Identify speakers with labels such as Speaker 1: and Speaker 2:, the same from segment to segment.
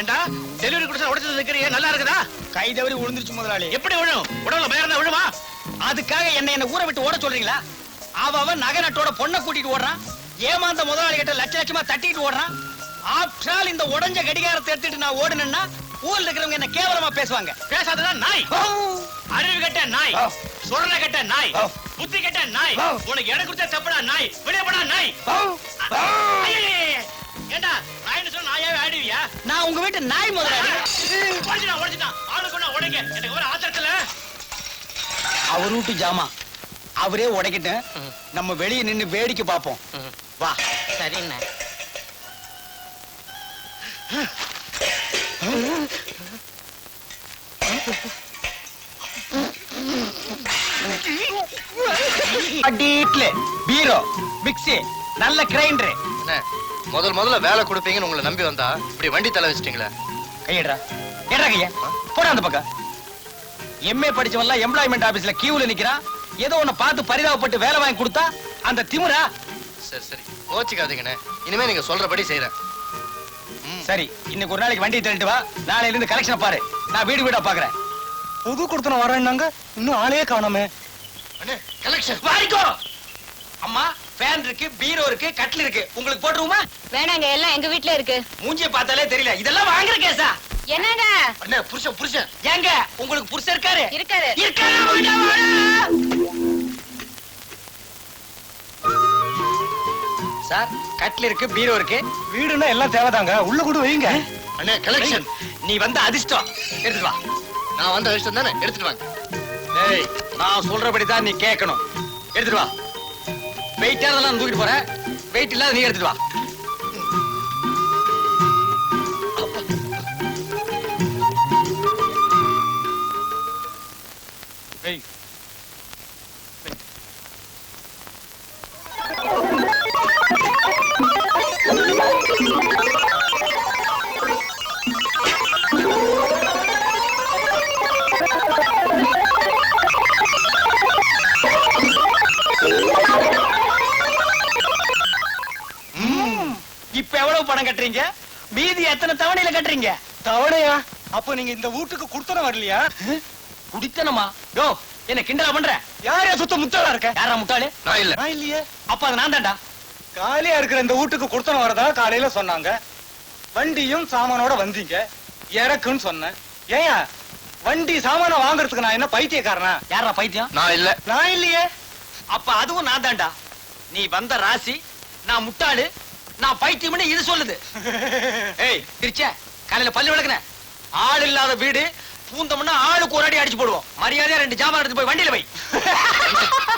Speaker 1: ஏண்டா டெலிவரி கொடுத்தா உடைச்சது நிக்கிறியே நல்லா இருக்குதா
Speaker 2: கை தவறி விழுந்துருச்சு முதலாளி
Speaker 1: எப்படி விழும் உடம்புல பயம் விழுமா
Speaker 2: அதுக்காக என்ன என்ன ஊரை விட்டு ஓட சொல்றீங்களா அவ நகை நட்டோட பொண்ணை கூட்டிட்டு ஓடுறான் ஏமாந்த முதலாளி கிட்ட லட்ச லட்சமா தட்டிட்டு ஓடுறான் ஆஃப்டர் ஆல் இந்த உடஞ்ச கடிகாரத்தை எடுத்துட்டு நான் ஓடுனேன்னா ஊர்ல இருக்கிறவங்க என்ன கேவலமா பேசுவாங்க
Speaker 1: பேசாதடா நாய் அறிவு கெட்ட நாய். சுரண கெட்ட நாய். புத்தி கெட்ட நாய். உனக்கு இடம் கொடுத்த தப்புடா நாய் வெளியப்படா நாய் ஐயையே. ஏண்டா நாய்னு சொன்னா நாயாவே ஆடுவியா
Speaker 2: நான் உங்க வீட்டு நாய் முதலாளி.
Speaker 1: உடச்சிட்டான் உடச்சிட்டான் ஆளு கொண்டா உடைங்க. எனக்கு ஒரு ஆத்திரத்துல.
Speaker 2: அவர் வீட்டு ஜாமா. அவரே உடைக்கிட்டேன் நம்ம வெளியே நின்னு வேடிக்கை பார்ப்போம். வா.
Speaker 3: சரிண்ணே.
Speaker 2: அடிட்ல பீரோ மிக்ஸி நல்ல கிரைண்டர்.
Speaker 4: அண்ணே, முதல் முதல்ல வேலை கொடுப்பீங்கன்னு உங்களை நம்பி வந்தா இப்படி வண்டி தலை வச்சிட்டீங்களே.
Speaker 2: கையடா ஏடா கைய? போடா அந்த பக்கம். எம்ஏ படிச்சவன்லாம் எம்ப்ளாய்மெண்ட் ஆபீஸ்ல கியூல நிக்கிறான் ஏதோ ஒண்ணு பார்த்து பரிதாபப்பட்டு வேலை வாங்கி கொடுத்தா அந்த திமிரா
Speaker 4: சரி சரி. கோச்சிக்காதீங்கண்ணே. இனிமே நீங்க சொல்றபடி செய்யறேன்
Speaker 2: சரி இன்னைக்கு ஒரு நாளைக்கு வண்டியை தள்ளிட்டு வா. நாளையில இருந்து கலெக்ஷன் பாரு. நான் வீடு வீடா பாக்குறேன். புது கொடுத்தன வரேன்னாங்க. இன்னும் ஆளே காணோமே.
Speaker 4: அண்ணே கலெக்ஷன்
Speaker 2: வாடிக்கோ அம்மா! ஃபேன் இருக்கு பீரோ இருக்கு கட்டில் இருக்கு. உங்களுக்கு போட்டுருவோமா?
Speaker 5: வேணாங்க எல்லாம் எங்க வீட்ல இருக்கு.
Speaker 2: மூஞ்சிய பார்த்தாலே தெரியல. இதெல்லாம் வாங்குற கேஸா?
Speaker 5: என்னங்க?
Speaker 4: அண்ணே புருஷன் புருஷன்.
Speaker 2: ஏங்க உங்களுக்கு புருஷன் இருக்காரு?
Speaker 5: இருக்காரு.
Speaker 2: இருக்காரு வாடா, வாடா. சார் கட்டில் இருக்கு பீரோ இருக்கு. வீடுனா எல்லாம் தேவைதாங்க. உள்ள கூட வைங்க.
Speaker 4: அண்ணே கலெக்ஷன்
Speaker 2: நீ வந்த அதிர்ஷ்டம். எடுத்துட்டு வா.
Speaker 4: நான் வந்த விஷயம் தானே? எடுத்துட்டு வாங்க.
Speaker 2: ஏய் நான் சொல்றபடி தான் நீ கேட்கணும். எடுத்துட்டு வா. வெயிட் அதெல்லாம் தூக்கிட்டு போறேன். வெயிட் இல்லாத நீ எடுத்துட்டு வா. அப்ப நீங்க இந்த வீட்டுக்கு குடுத்தன வரலையா? குடித்தனமா? யோ என்ன கிண்டலா பண்ற? யாரையா சுத்த முட்டாளா இருக்க? யாரா முட்டாளு?
Speaker 4: நான் இல்ல.
Speaker 2: நான் இல்லையே. அப்ப அது நான் தான்டா.
Speaker 6: காலியா இருக்கிற இந்த வீட்டுக்கு கொடுத்தன வரதா காலையில சொன்னாங்க. வண்டியும் சாமானோட வந்தீங்க. இறக்குன்னு சொன்னேன். ஏயா வண்டி சாமான வாங்குறதுக்கு நான் என்ன பைத்தியக்காரனா?
Speaker 2: யாரா பைத்தியம்?
Speaker 4: நான் இல்ல.
Speaker 6: நான் இல்லையே.
Speaker 2: அப்ப அதுவும் நான் தான்டா. நீ வந்த ராசி நான் முட்டாளு நான் பைத்தியம்னு இது சொல்லுது. ஏய் திருச்ச காலையில பல்லு விளக்குன. ஆள் இல்லாத வீடு பூந்தோம்னா ஆளுக்கு ஒரு அடி அடிச்சு போடுவோம். மரியாதையா ரெண்டு ஜாமான் எடுத்து போய் வண்டியில வை.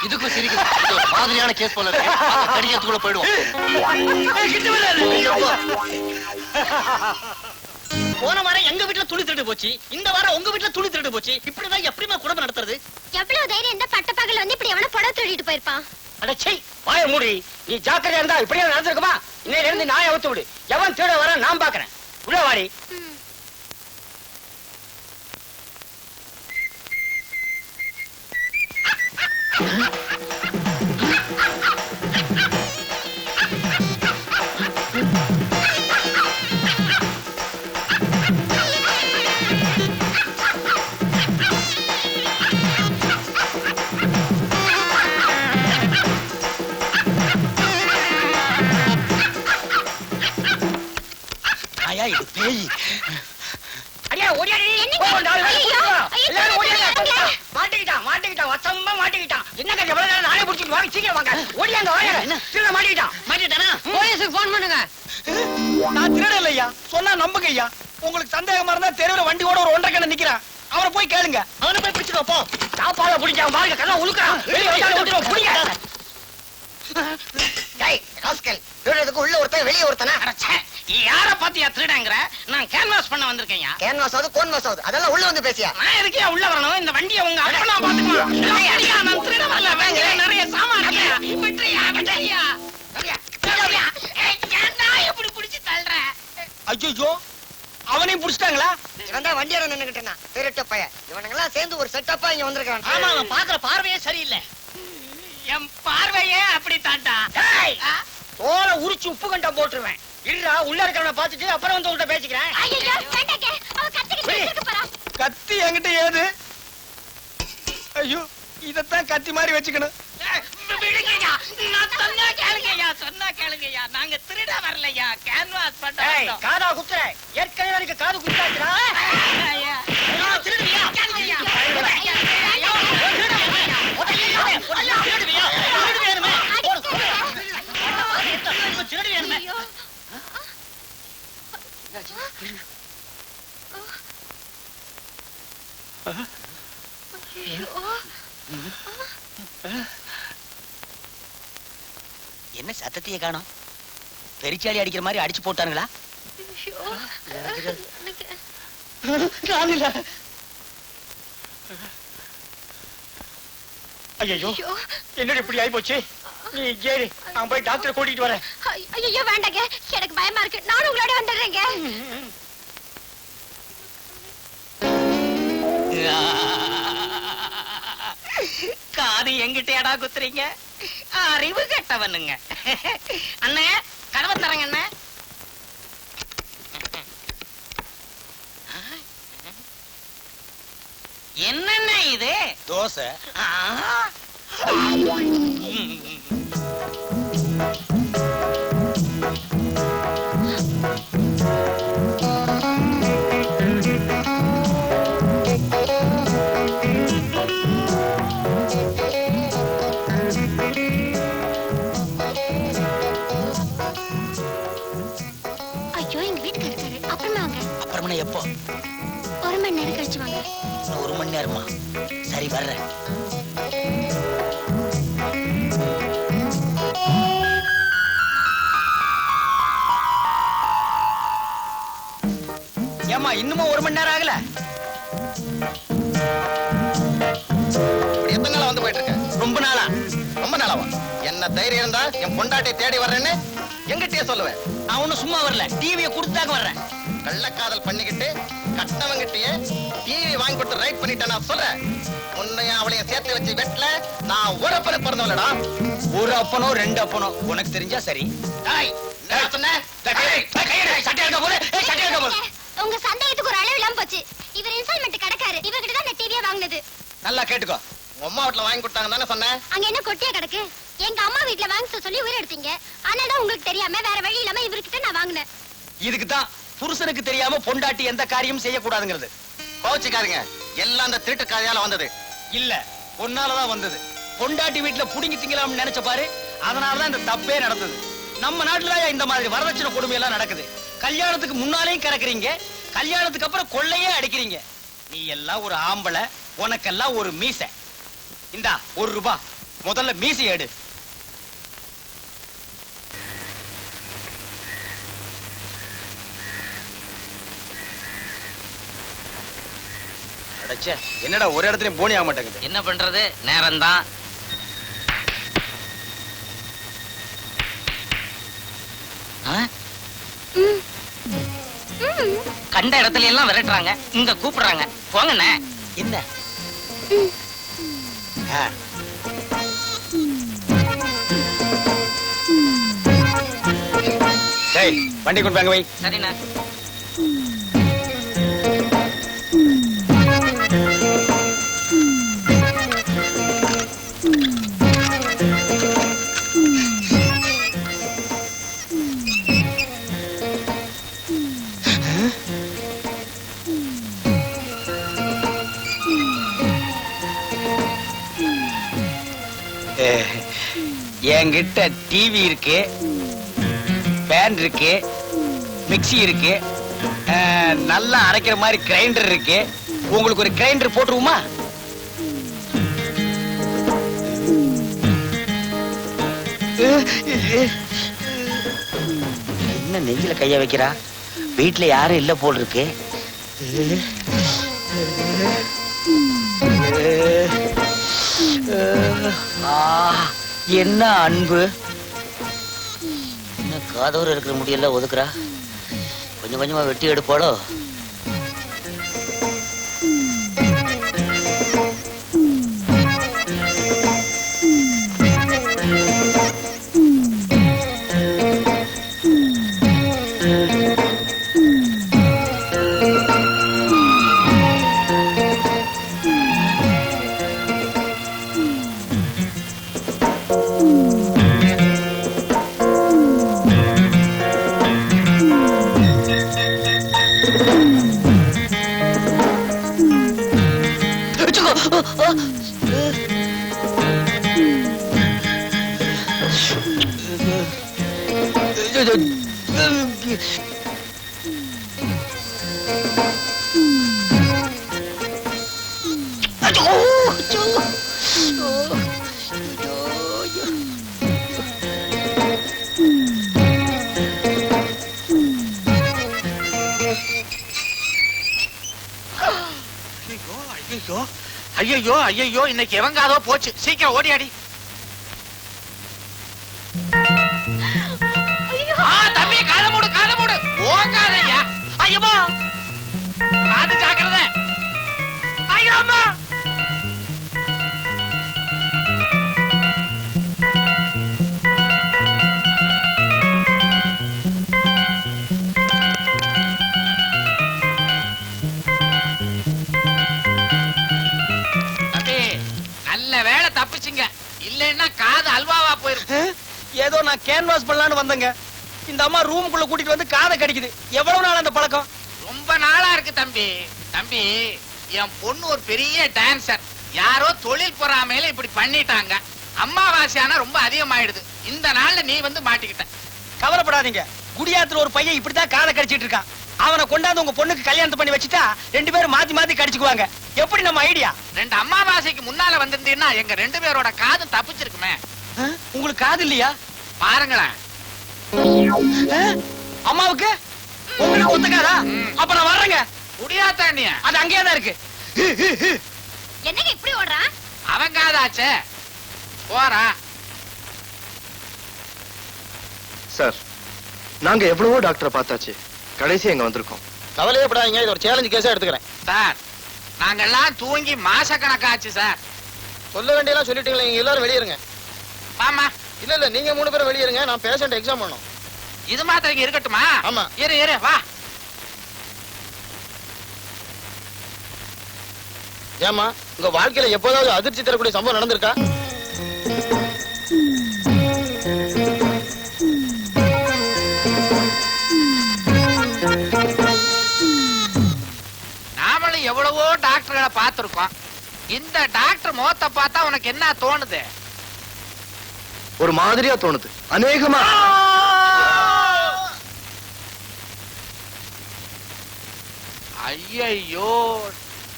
Speaker 4: இதுக்கும் சிரிக்கும். இது ஒரு மாதிரியான கேஸ் போல இருக்கு. கடிக்கிறதுக்குள்ள போயிடுவோம்.
Speaker 3: போன வாரம் எங்க வீட்டுல துணி திருட்டு போச்சு. இந்த வாரம் உங்க வீட்டுல துணி திருட்டு போச்சு. இப்படிதான் எப்படிமா குடும்பம் நடத்துறது?
Speaker 5: எவ்வளவு தைரியம் இந்த பட்ட பகல் வந்து இப்படி எவன புடவை திருடிட்டு போயிருப்பான்.
Speaker 2: அடச்சை வாய மூடி. நீ ஜாக்கிரதையா இருந்தா இப்படியே நடந்திருக்குமா? இன்னையில இருந்து நாயை அவுத்து விடு. எவன் திருட வர நான் பாக்குறேன். உள்ள வாடி நாயா இது பேய் அடியா ஓடியாடி
Speaker 5: என்னங்க?
Speaker 2: ஓ, நாலு பேர்
Speaker 5: ஐயையோ,
Speaker 2: கூட்டிட்டு வா.
Speaker 5: ஐயோ,
Speaker 2: எல்லாரும் வா. மாட்டிக்கிட்டான் மாட்டிக்கிட்டான் வசமா மாட்டிக்கிட்டான். எவ்வளவு நேரம் நானே பிடிச்சிட்டு வாங்க சீக்கிரம் வாங்க. ஓடியாங்க வாங்க. திருட மாட்டிக்கிட்டான்.
Speaker 3: மாட்டிட்டானா
Speaker 5: போலீஸுக்கு போன் பண்ணுங்க.
Speaker 2: நான் திருட இல்லையா சொன்னா நம்புங்க ஐயா. உங்களுக்கு சந்தேகமா இருந்தா தெருவுல வண்டியோட ஒரு ஒன்றரை கண்ண நிக்கிறான். அவரை போய் கேளுங்க.
Speaker 3: அவனை போய் பிடிச்சிட்டு போ.
Speaker 2: சாப்பாட பிடிச்சான் பாருங்க கண்ணா உழுக்கிறான். வெளியே வந்தாலும் விட்டுருவோம் பிடிங்க.
Speaker 7: உள்ள ஒருத்தன் வெளியே ஒருத்தனா?
Speaker 3: யார பாத்தியா திருடங்கிற? நான் கேன்வாஸ் பண்ண வந்திருக்கேன்
Speaker 7: கேன்வாஸ் ஆகுது கோன்வாஸ் ஆகுது. அதெல்லாம் உள்ள வந்து பேசியா?
Speaker 3: நான் எதுக்கே உள்ள வரணும்? இந்த வண்டியை உங்க அப்பனா பாத்துக்கலாம் நான் திருட வரல நிறைய சாமான் விட்டுறியா விட்டுறியா? இப்படி பிடிச்சு தள்ளுற?
Speaker 2: ஐயோ அவனையும் புடிச்சிட்டாங்களா?
Speaker 7: இவன் தான் வண்டியார நின்னுகிட்டனா? திருட்ட பைய இவனுங்கெல்லாம் சேர்ந்து ஒரு செட்டப்பா இங்க வந்திருக்கான்.
Speaker 3: ஆமா அவன் பாக்குற பார்வையே சரியில்லை. என் பார்வையே அப்படி தாண்டா
Speaker 2: தோலை உரிச்சு உப்பு கண்டம் போட்டுருவேன்.
Speaker 3: இருடா உள்ள இருக்கிறவன பாத்துட்டு அப்புறம் வந்து உங்கள்ட்ட பேசிக்கிறேன்.
Speaker 2: கத்தி என்கிட்ட ஏது? ஐயோ இதத்தான் கத்தி மாதிரி வச்சுக்கணும்.
Speaker 3: விடுங்கய்யா. நான் சொன்னா கேளுங்கய்யா சொன்னா கேளுங்கய்யா. நாங்க திருட வரலையா? கேன்வாஸ் பண்ண.
Speaker 8: காதா குத்துற. ஏற்கனவே எனக்கு காது குத்தாச்சுடா
Speaker 3: ஐயா. ஐயோ, திருடுவியா? கேளுங்கய்யா. ஐயா, ஐயா, திருடுவியா? ஐயா, திருடுவியா? திருடுவியானுமே? திருடுவியானுமே?
Speaker 9: ஐயோ ஐயோ
Speaker 2: என்ன சத்தத்தையே காணோம். பெரிச்சாளி அடிக்கிற மாதிரி அடிச்சு போட்டானுங்களா?
Speaker 9: ஐயோ.
Speaker 3: என்னடி இப்படி ஆயி போச்சு நீ ஏறி நான் போய் டாக்டரை கூட்டிட்டு வரேன்.
Speaker 9: ஐயோ வேண்டாங்க. எனக்கு பயமா இருக்கு. நானும் உங்களோட வந்துடுறேங்க.
Speaker 3: காது எங்கிட்டயாடா குத்துறீங்க? அறிவு கெட்டவனுங்க. அண்ணே கதவை தரங்க அண்ணே. என்னண்ணே இது?
Speaker 2: தோசை. இன்னும் சரி வர்றேன். ஏமா இன்னுமா ஒரு மணி நேரம் ஆகல?
Speaker 10: எத்தனை நாளா வந்து போயிட்டு இருக்க?
Speaker 2: ரொம்ப நாளா?
Speaker 10: ரொம்ப நாளாவா? என்ன தைரியம் இருந்தா என் பொண்டாட்டை தேடி வர்றேன்னு எங்கிட்டே சொல்லுவேன்.
Speaker 2: நான் ஒண்ணும் சும்மா வரல. டிவியை கொடுத்தாக்க வர்றேன்.
Speaker 10: கள்ளக்காதல் பண்ணிக்கிட்டு கட்டவங்கிட்டயே டிவி வாங்கி ரைட் பண்ணிட்டேன் நான் சொல்றேன். உன்னையும் அவளையும் சேர்த்து வச்சு வெட்டல நான் ஒரு அப்பனை பிறந்தவளடா
Speaker 2: ஒரு அப்பனோ ரெண்டு அப்பனோ. உனக்கு தெரிஞ்சா சரி.
Speaker 10: டாய் என்ன சொன்ன?
Speaker 2: சட்டை எடுக்க போது சட்டை எடுக்க போது
Speaker 9: உங்க சந்தேகத்துக்கு ஒரு அளவு இல்லாம போச்சு. இவர் இன்ஸ்டால்மெண்ட் கடைக்காரு. இவர்கிட்ட தான் நான் டிவியே வாங்கினது.
Speaker 2: நல்லா கேட்டுக்கோ.
Speaker 10: அம்மா வீட்டுல வாங்கி கொடுத்தாங்க தானே சொன்னேன்
Speaker 9: அங்க என்ன கொட்டியா கிடக்கு? எங்க அம்மா வீட்ல வாங்க சொல்ல உயிர் எடுத்தீங்க. தான் உங்களுக்கு தெரியாம வேற வழி இல்லாம இவர்கிட்ட நான் வாங்கினேன்.
Speaker 2: இதுக்கு தான் புருஷனுக்கு தெரியாம பொண்டாட்டி எந்த காரியமும் செய்யக்கூடாதுங்கிறது.
Speaker 10: கோச்சிக்காதீங்க. எல்லாம் அந்த திருட்டு கதையால வந்தது.
Speaker 2: இல்ல பொன்னாலதான் வந்தது. பொண்டாட்டி வீட்டுல புடுங்கி நினைச்ச பாரு அதனாலதான் இந்த தப்பே நடந்தது. நம்ம நாட்டுல இந்த மாதிரி வரதட்சணை கொடுமை எல்லாம் நடக்குது. கல்யாணத்துக்கு முன்னாலேயும் கறக்குறீங்க கல்யாணத்துக்கு அப்புறம் கொள்ளையே அடிக்கிறீங்க. நீ எல்லாம் ஒரு ஆம்பளை உனக்கெல்லாம் ஒரு மீசை. இந்தா ஒரு ரூபா. முதல்ல மீசை எடு. என்னடா ஒரு இடத்துலயும் போனி ஆக மாட்டேங்குது.
Speaker 3: என்ன பண்றது? நேரம்தான். ஆ? கண்ட இடத்துல எல்லாம் விரட்டுறாங்க. இங்க கூப்பிடுறாங்க. போங்கண்ணே.
Speaker 2: என்ன? ஆ. டேய் வண்டி கொண்டு வாங்க வை.
Speaker 3: சரிண்ணே.
Speaker 2: என்கிட்ட டிவி இருக்கு பேன் இருக்கு மிக்ஸி இருக்கு நல்லா அரைக்கிற மாதிரி கிரைண்டர் இருக்கு. உங்களுக்கு ஒரு கிரைண்டர் போட்டுருவோமா? என்ன நெஞ்சில கைய வைக்கிறா? வீட்டுல யாரும் இல்ல போல் இருக்கு. ஆ, என்ன அன்பு? என்ன காதோர இருக்கிற முடியெல்லாம் ஒதுக்குறா? கொஞ்சம் கொஞ்சமா வெட்டி எடுப்பாளோ? Mm-hmm.
Speaker 11: ஐயோ ஐயோ ஐயோ இன்னைக்கு எவங்காதோ போச்சு. சீக்கிரம் ஓடியாடி. நல்ல வேளை தப்பிச்சுங்க. இல்லைன்னா காது அல்வாவா போயிரும்.
Speaker 2: ஏதோ நான் கேன்வாஸ் பண்ணலான்னு வந்தேங்க. இந்த அம்மா ரூமுக்குள்ள கூட்டிட்டு வந்து காதை கடிக்குது. எவ்வளவு நாள் அந்த பழக்கம்?
Speaker 11: ரொம்ப நாளா இருக்கு தம்பி. தம்பி என் பொண்ணு ஒரு பெரிய டான்சர் யாரோ தொழில் பொறாமையில இப்படி பண்ணிட்டாங்க. அம்மாவாசை ஆனா ரொம்ப அதிகமாயிடுது. இந்த நாள்ல நீ வந்து மாட்டிக்கிட்ட.
Speaker 2: கவலைப்படாதீங்க. குடியாத்துல ஒரு பையன் இப்படித்தான் காதை கடிச்சிட்டு இருக்கான். அவனை கொண்டாந்து உங்க பொண்ணுக்கு கல்யாணத்தை பண்ணி வச்சுட்டா ரெண்டு பேரும் மாத்தி மாத்தி கடிச்சுக்குவாங்க. எப்படி நம்ம ஐடியா?
Speaker 11: ரெண்டு அம்மாவாசைக்கு முன்னால வந்திருந்தீங்கன்னா எங்க ரெண்டு பேரோட காதும் தப்பிச்சிருக்குமே.
Speaker 2: உங்களுக்கு காது இல்லையா?
Speaker 11: பாருங்களேன்?
Speaker 2: அம்மாவுக்கு? உங்களுக்கு ஒத்துக்காதா. அப்ப நான் வர்றேங்க.
Speaker 11: குடியாத்தாண்டிய
Speaker 2: அது அங்கேயே தான் இருக்கு.
Speaker 9: என்னங்க இப்படி ஓடுறான்?
Speaker 11: அவன் காதாச்சே. போறா.
Speaker 4: சார் நாங்க எவ்வளவோ டாக்டரை பார்த்தாச்சு. கடைசி எங்க வந்திருக்கோம்.
Speaker 10: கவலையே படாதீங்க இது ஒரு சேலஞ்சு கேஸா எடுத்துக்கிறேன்.
Speaker 11: சார் நாங்கெல்லாம் தூங்கி மாசக்கணக்காச்சு சார்.
Speaker 10: சொல்ல வேண்டியெல்லாம் சொல்லிட்டீங்களே நீங்க எல்லாரும் வெளியிருங்க
Speaker 11: மாமா
Speaker 10: இல்ல இல்ல நீங்க மூணு பேரும் வெளியிருங்க நான் பேஷண்ட் எக்ஸாம் பண்ணணும்.
Speaker 11: இது மாத்திரம் இங்க இருக்கட்டுமா?
Speaker 10: ஆமா.
Speaker 11: இரு இரு வா.
Speaker 10: ஏமா உங்க வாழ்க்கையில எப்போதாவது அதிர்ச்சி தரக்கூடிய சம்பவம் நடந்திருக்கா?
Speaker 11: பார்த்திருக்கோம். இந்த டாக்டர் முகத்தை பார்த்தா உனக்கு என்ன தோணுது?
Speaker 4: ஒரு மாதிரியா தோணுது. அநேகமா.
Speaker 11: ஐயையோ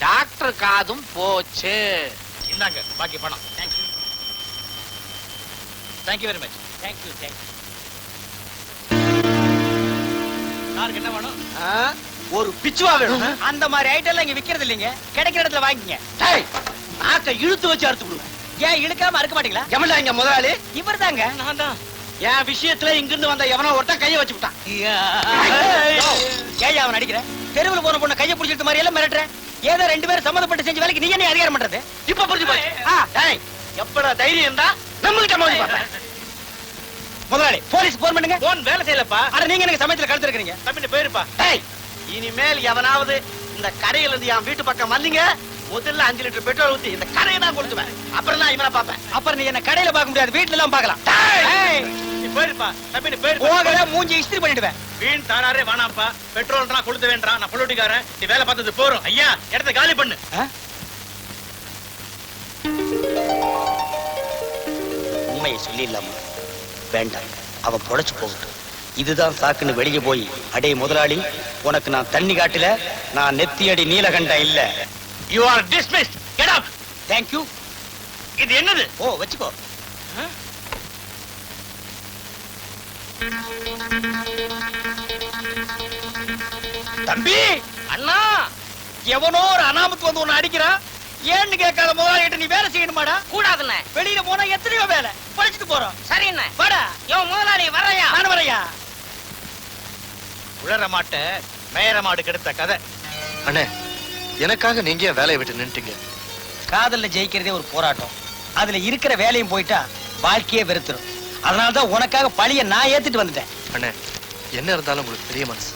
Speaker 11: டாக்டர் காதும் போச்சு.
Speaker 1: இந்தாங்க பாக்கி பணம். Thank you thank you very much thank you thank you யாருக்கு என்ன வேணும்.
Speaker 2: ஒரு பிச்சுவா வேணும் அந்த மாதிரி ஐட்டம் எல்லாம் இங்க விக்கிறது இல்லைங்க. கிடைக்கிற இடத்துல வாங்கிங்க
Speaker 1: நாக்க இழுத்து வச்சு அறுத்து கொடுங்க
Speaker 2: ஏன் இழுக்காம அறுக்க மாட்டீங்களா?
Speaker 1: எவன்டா இங்க முதலாளி?
Speaker 2: இவர் தாங்க
Speaker 1: நான் தான். என் விஷயத்துல இங்கிருந்து வந்த எவனோ ஒருத்தன் கைய வச்சு விட்டான்.
Speaker 2: ஏன் அவன் அடிக்கிற. தெருவுல போன பொண்ணு கையை பிடிச்சிட்டு மாதிரி எல்லாம் மிரட்டுற. ஏதோ ரெண்டு பேரும் சம்மந்தப்பட்டு செஞ்ச வேலைக்கு நீ என்ன அதிகாரம் பண்றது?
Speaker 1: இப்ப புரிஞ்சு போச்சு. எப்படா தைரியம் இருந்தா நம்மள்கிட்ட மோதி பார்த்தேன்
Speaker 2: முதலாளி போலீஸ் போன் பண்ணுங்க.
Speaker 1: போன் வேலை செய்யலப்பா.
Speaker 2: அட நீங்க எனக்கு சமயத்துல கழுத்து இருக்கிறீங்க
Speaker 1: தம்பிட்டு போயிருப்பா. டேய் இனிமேல் எவனாவது இந்த கரையில இருந்து என் வீட்டு பக்கம் வந்தீங்க முதல்ல அஞ்சு லிட்டர் பெட்ரோல் ஊத்தி இந்த கரையை நான் கொடுத்துவேன் அப்புறம் நான் இவனை பார்ப்பேன்.
Speaker 2: அப்புறம் நீ என்ன கடையில பார்க்க முடியாது வீட்டுல எல்லாம் பார்க்கலாம்
Speaker 1: போயிருப்பா தம்பி
Speaker 2: போகல மூஞ்சி இஸ்திரி பண்ணிடுவேன்.
Speaker 1: வீண் தானாரே வேணாம்ப்பா பெட்ரோல்ன்றா கொளுத்த வேண்டாம் நான் பொழுட்டிக்காரன் நீ வேலை பார்த்தது போறோம் ஐயா இடத்த காலி பண்ணு?
Speaker 2: உண்மையை சொல்லிடலாமா? வேண்டாம். அவன் பொழைச்சு போகட்டும். இதுதான் சாக்குன்னு வெளியே போய் அடே முதலாளி உனக்கு நான் தண்ணி காட்டல நான் நெத்தியடி நீலகண்டம் இல்ல.
Speaker 1: You are dismissed get up
Speaker 2: thank you
Speaker 1: இது என்னது?
Speaker 2: ஓ வச்சுக்கோ. தம்பி! அண்ணா! எவனோ ஒரு அனாமத்து வந்து உன்னை அடிக்கிறான் ஏன்னு கேட்காத முதலாளிகிட்ட நீ வேலை செய்யணுமாடா?
Speaker 3: கூடாதுண்ணே.
Speaker 2: வெளியில போனா எத்தனையோ வேலை. படிச்சுட்டு போறோம்.
Speaker 3: சரிண்ணே.
Speaker 2: வாடா.
Speaker 3: யோ முதலாளி வரையா
Speaker 2: நான் வரையா
Speaker 1: உழற மாட்ட மேயற மாடு கெடுத்த கதை.
Speaker 4: அண்ணே எனக்காக நீங்க ஏன் வேலையை விட்டு நின்னுட்டீங்க?
Speaker 2: காதல்ல ஜெயிக்கிறதே ஒரு போராட்டம். அதுல இருக்கிற வேலையும் போயிட்டா வாழ்க்கையே வெறுத்துரும். அதனாலதான் உனக்காக பழிய நான் ஏத்துட்டு வந்துட்டேன்.
Speaker 4: அண்ணே என்ன இருந்தாலும் உங்களுக்கு பெரிய மனசு.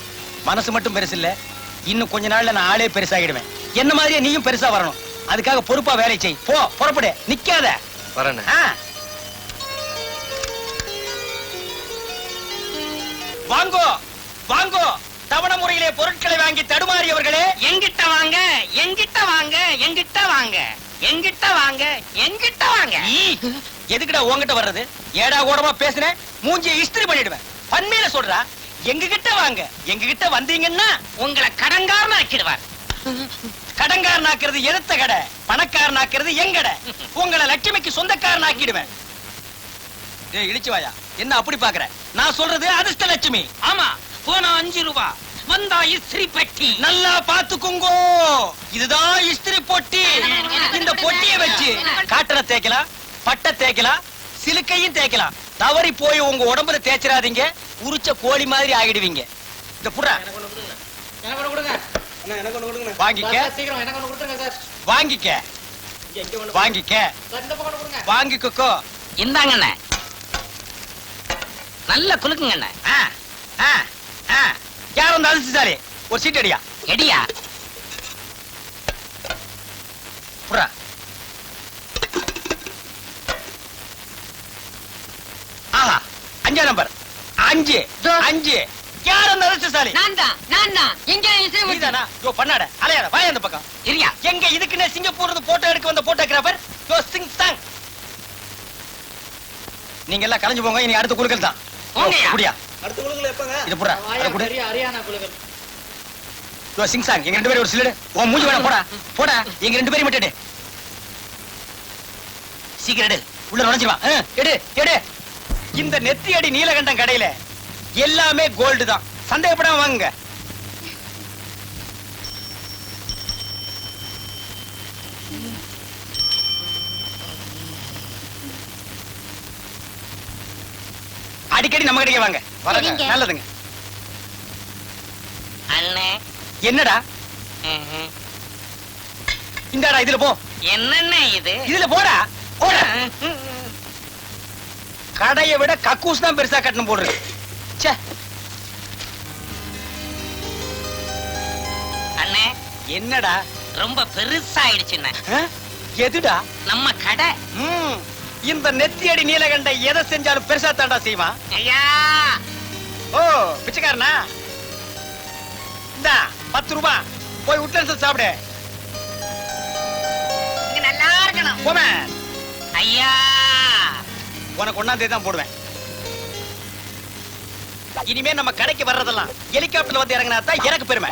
Speaker 2: மனசு மட்டும் பெருசு இல்ல. இன்னும் கொஞ்ச நாள்ல நான் ஆளே பெருசாகிடுவேன். என்ன மாதிரியே நீயும் பெருசா வரணும். அதுக்காக பொறுப்பா வேலை செய். போ புறப்படு. நிக்காத. ஆ. வாங்கோ. வாங்கோ. தவண முறையிலே பொருட்களை வாங்கி தடுமாறியவர்களே
Speaker 3: எங்கிட்ட வாங்க எங்கிட்ட வாங்க எங்கிட்ட வாங்க எங்கிட்ட வாங்க எங்கிட்ட வாங்க.
Speaker 2: எதுக்குடா உன்கிட்ட வர்றது? ஏடா ஓடமா பேசுனேன் மூஞ்சியை இஸ்திரி பண்ணிடுவேன். பன்மையில சொல்றா எங்க கிட்ட வாங்க எங்க கிட்ட வந்தீங்கன்னா
Speaker 3: உங்களை கடங்காரன் ஆக்கிடுவார்
Speaker 2: கடங்காரனாக்குறது எடுத்த கடை பணக்காரனாக்குறது எங்கடை உங்களை லட்சுமிக்கு சொந்தக்காரன் ஆக்கிடுவேன் டேய் இடிச்சு வாயா. என்ன அப்படி பாக்குற நான் சொல்றது அதிர்ஷ்ட லட்சுமி.
Speaker 3: ஆமா. போனா அஞ்சு ரூபா வந்தா இஸ்திரி பெட்டி.
Speaker 2: நல்லா பாத்துக்குங்கோ இதுதான் இஸ்திரி பொட்டி. இந்த பொட்டிய வச்சு காட்டனை தேய்க்கலாம் பட்டை தேய்க்கலாம் சிலுக்கையும் தேய்க்கலாம். தவறி போய் உங்க உடம்புல தேய்ச்சிடாதீங்க. உரிச்ச கோழி மாதிரி ஆகிடுவீங்க. இந்த புறா வாங்கிக்க. வாங்கிக்க. வாங்கிக்க. வாங்கிக்கோ
Speaker 3: இந்தாங்கண்ணே நல்ல குலுக்குங்கண்ணே
Speaker 2: ஆ, ஆ, ஆ. யார் வந்து அதிர்ஷ்டசாலி ஒரு சீட் அடியா?
Speaker 3: எடியா.
Speaker 2: புறா. ஆஹா அஞ்சா நம்பர் அஞ்சு அஞ்சு. யார் அந்த அதிர்ஷ்டசாலி
Speaker 9: நான் தான் நான் தான். எங்க
Speaker 2: நீதானா யோ பண்ணாட அலையாத வாய அந்த பக்கம்.
Speaker 3: இரியா
Speaker 2: எங்க இதுக்குன்னே சிங்கப்பூர்ல இருந்து போட்டோ எடுக்க வந்த போட்டோகிராஃபர் யோ சிங் சாங் நீங்க எல்லாம் கலைஞ்சு போங்க இனி அடுத்த குழுக்கள் தான். குடியா இது புறா அதை குடு. Yo sing song. எங்க ரெண்டு பேரும் ஒரு சிலடு உன் மூஞ்சி வேணா போடா. போடா. எங்க ரெண்டு பேரும் மட்டும் எடு சீக்கிரம் எடு. உள்ள நுழைஞ்சிருவா. ஆ, எடு எடு. இந்த நெத்தி அடி நீலகண்டம் கடையில எல்லாமே கோல்டு தான். சந்தேகப்படாம வாங்குங்க. அடிக்கடி நம்ம கடைக்கு வாங்க. வரங்க.
Speaker 9: சரிங்க.
Speaker 2: நல்லதுங்க.
Speaker 3: அண்ணே.
Speaker 2: என்னடா? இந்தாடா இதுல போ.
Speaker 3: என்னண்ணே இது?
Speaker 2: இதுல போடா. போடா. கடையை விட கக்கூஸ் தான் பெருசா கட்டணும் போடுறது ச்சே.
Speaker 3: அண்ணே.
Speaker 2: என்னடா?
Speaker 3: ரொம்ப பெருசாயிடுச்சுண்ணே.
Speaker 2: ஆ? எதுடா?
Speaker 3: நம்ம கடை.
Speaker 2: ம், இந்த நெத்தியடி நீலகண்ட எதை செஞ்சாலும் பெருசா தாண்டா செய்வான்.
Speaker 3: ஐயா.
Speaker 2: ஓ பிச்சைக்காரனா? இந்தா பத்து ரூபாய் போய் உட்லன்ஸ் சாப்பிடு.
Speaker 3: இங்க நல்லா இருக்கணும்.
Speaker 2: போமே.
Speaker 3: ஐயா.
Speaker 2: உனக்கு ஒண்ணாம் தேதி தான் போடுவேன். இனிமே நம்ம கடைக்கு வர்றதெல்லாம் ஹெலிகாப்டர்ல வந்து இறங்கினா தான் எனக்கு பெருமை.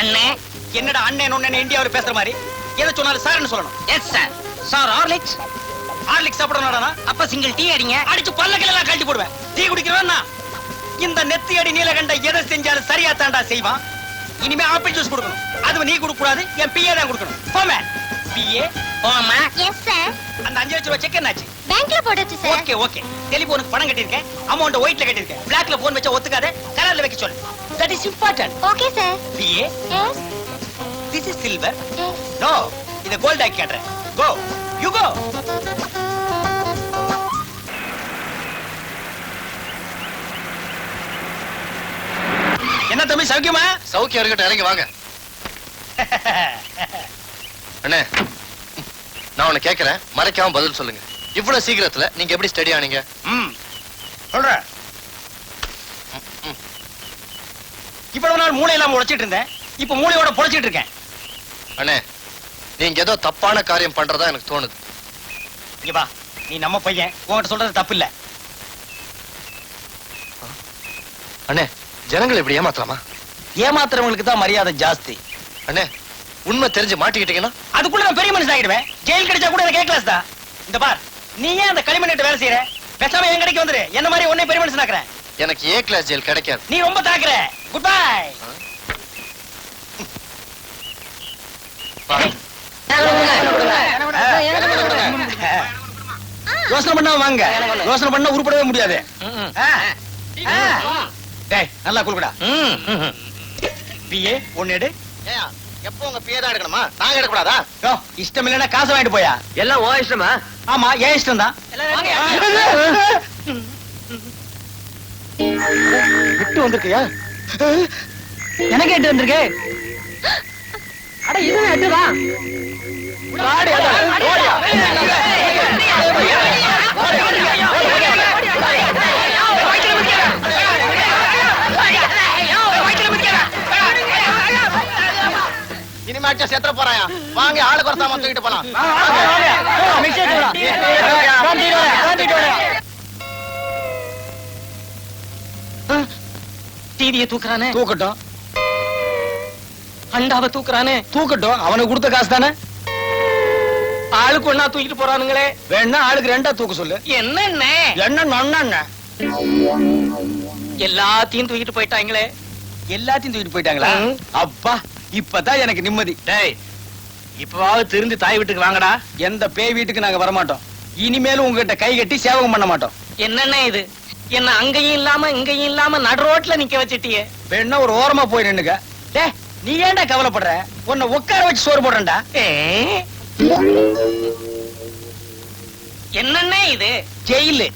Speaker 3: அண்ணே.
Speaker 2: என்னடா அண்ணன் ஒண்ணு இந்தியாவில் பேசுற மாதிரி? எதை சொன்னாலும் சார்னு சொல்லணும்.
Speaker 3: Yes sir
Speaker 2: sir Horlicks? Horlicks சாப்பிடணும்டா
Speaker 3: அப்ப சிங்கிள் டீ அடிங்க.
Speaker 2: அடிச்சு பல்லக்கில எல்லாம் கழட்டி போடுவேன். டீ குடிக்கிறவன். இந்த நெத்தி அடி நீலகண்ட எதை செஞ்சாலும் சரியா தாண்டா செய்வான். இனிமே ஆப்பிள் ஜூஸ் கொடுக்கணும். அது நீ கொடுக்க கூடாது என் பிஏ தான் கொடுக்கணும். போமே பிஏ
Speaker 3: போமா
Speaker 9: எஸ் சார்
Speaker 2: அந்த அஞ்சு லட்சம் ரூபாய் செக் என்னாச்சு?
Speaker 9: பேங்க்ல போட்டுச்சு சார்
Speaker 2: ஓகே ஓகே டெலிபோனுக்கு பணம் கட்டியிருக்கேன். அமௌண்ட் ஒயிட்ல கட்டியிருக்கேன். பிளாக்ல போன் வச்சா ஒத்துக்காத. கலர்ல வைக்க சொல்லு. That is important
Speaker 9: okay sir
Speaker 2: PA
Speaker 9: yes
Speaker 2: this is silver no இத கோல்ட் ஆக்கி காட்டுறேன். கோ யூ கோ என்ன தம்பி சௌக்கியமா?
Speaker 4: சௌக்கியம் இருக்கட்டும் இறங்கி வாங்க. அண்ணே நான் உன்னை கேட்கறேன். மறைக்காம பதில் சொல்லுங்க. இவ்வளவு சீக்கிரத்துல நீங்க எப்படி ஸ்டடி ஆனீங்க?
Speaker 2: ம் சொல்றேன் இவ்வளவு நாள் மூளை இல்லாம உழைச்சிட்டு இருந்தேன். இப்ப மூளையோட பொழைச்சிட்டு இருக்கேன்.
Speaker 4: அண்ணே நீங்க ஏதோ தப்பான காரியம் பண்றதா எனக்கு தோணுது.
Speaker 2: இங்க வா. நீ நம்ம பையன். உன்கிட்ட சொல்றது தப்பு இல்ல.
Speaker 4: அண்ணே ஜனங்களை இப்படி ஏமாத்தலாமா
Speaker 2: ஏமாத்துறவங்களுக்கு தான் மரியாதை ஜாஸ்தி.
Speaker 4: அண்ணே உண்மை தெரிஞ்சு மாட்டிக்கிட்டீங்கன்னா?
Speaker 2: அதுக்குள்ள நான் பெரிய மனுஷன் ஆகிடுவேன் ஜெயில் கிடைச்சா கூட எனக்கு கிளாஸ் தான். இந்த பார் நீ ஏன் அந்த களிமண்ணிட்ட வேலை செய்யற? பேசாம என் கடைக்கு வந்துரு. என்ன மாதிரி உன்னை பெரிய மனுஷன் ஆக்குறேன்
Speaker 4: எனக்கு ஏ கிளாஸ் ஜெயில் கிடைக்காது.
Speaker 2: நீ ரொம்ப தாக்குற. குட் பை யோசனை பண்ணா வாங்க. யோசனை பண்ணா உருப்படவே முடியாது. டேய் நல்லா குளுக்கடா. பிஏ ஒன்னு எடு.
Speaker 10: எப்போ உங்க பிஏ தான் எடுக்கணுமா? நாங்க
Speaker 2: யோ, இஷ்டம் இல்லைன்னா காசு வாங்கிட்டு போயா?
Speaker 4: எல்லாம் ஓ இஷ்டமா?
Speaker 2: ஆமா ஏன் இஷ்டம் தான். விட்டு வந்திருக்கியா? எனக்கு எட்டு வந்திருக்கு. அட இது எட்டுதான்
Speaker 10: வாங்க சாமான் தூக்கிட்டு போலாம்
Speaker 3: டிவியை தூக்குறானே
Speaker 2: தூக்கட்டும்
Speaker 3: அண்டாவை தூக்குறானே
Speaker 2: தூக்கட்டும் அவனுக்கு கொடுத்த காசு தானே
Speaker 3: ஆளுக்கு ஒண்ணா தூக்கிட்டு போறானுங்களே
Speaker 2: வேணா ஆளுக்கு ரெண்டா தூக்க சொல்லு
Speaker 3: என்ன
Speaker 2: என்ன நொண்ண
Speaker 3: எல்லாத்தையும் தூக்கிட்டு போயிட்டாங்களே
Speaker 2: எல்லாத்தையும் தூக்கிட்டு போயிட்டாங்களா அப்பா இப்பதான் எனக்கு நிம்மதி
Speaker 1: டேய் இப்பவாவது திருந்து தாய் வீட்டுக்கு வாங்கடா.
Speaker 2: எந்த பேய் வீட்டுக்கு நாங்க வரமாட்டோம். இனிமேலும் உங்ககிட்ட கை கட்டி சேவகம் பண்ண மாட்டோம்.
Speaker 3: என்னென்ன இது? என்ன அங்கேயும் இல்லாம இங்கேயும் இல்லாம நடு ரோட்ல நிக்க வச்சிட்டியே?
Speaker 2: வேணா ஒரு ஓரமா போய் நின்னுக்க. டே நீ ஏன்டா கவலைப்படுற? உன்னை உட்கார வச்சு சோறு போடுறேன்டா.
Speaker 3: ஏ? என்னென்ன இது?
Speaker 2: ஜெயிலு.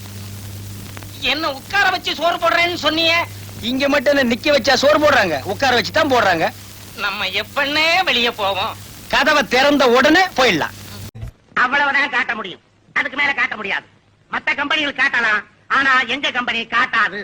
Speaker 3: என்ன உட்கார வச்சு சோறு போடுறேன்னு சொன்னியே?
Speaker 2: இங்க மட்டும் என்ன நிக்க வச்சா சோறு போடுறாங்க? உட்கார வச்சு தான் போடுறாங்க.
Speaker 3: நம்ம எப்பன்னே வெளிய போவோம்?
Speaker 2: கதவை திறந்த உடனே போயிடலாம்.
Speaker 12: அவ்வளவுதான் காட்ட முடியும். அதுக்கு மேல காட்ட முடியாது. மத்த கம்பெனிகள் காட்டலாம். ஆனா எங்க கம்பெனி காட்டாது?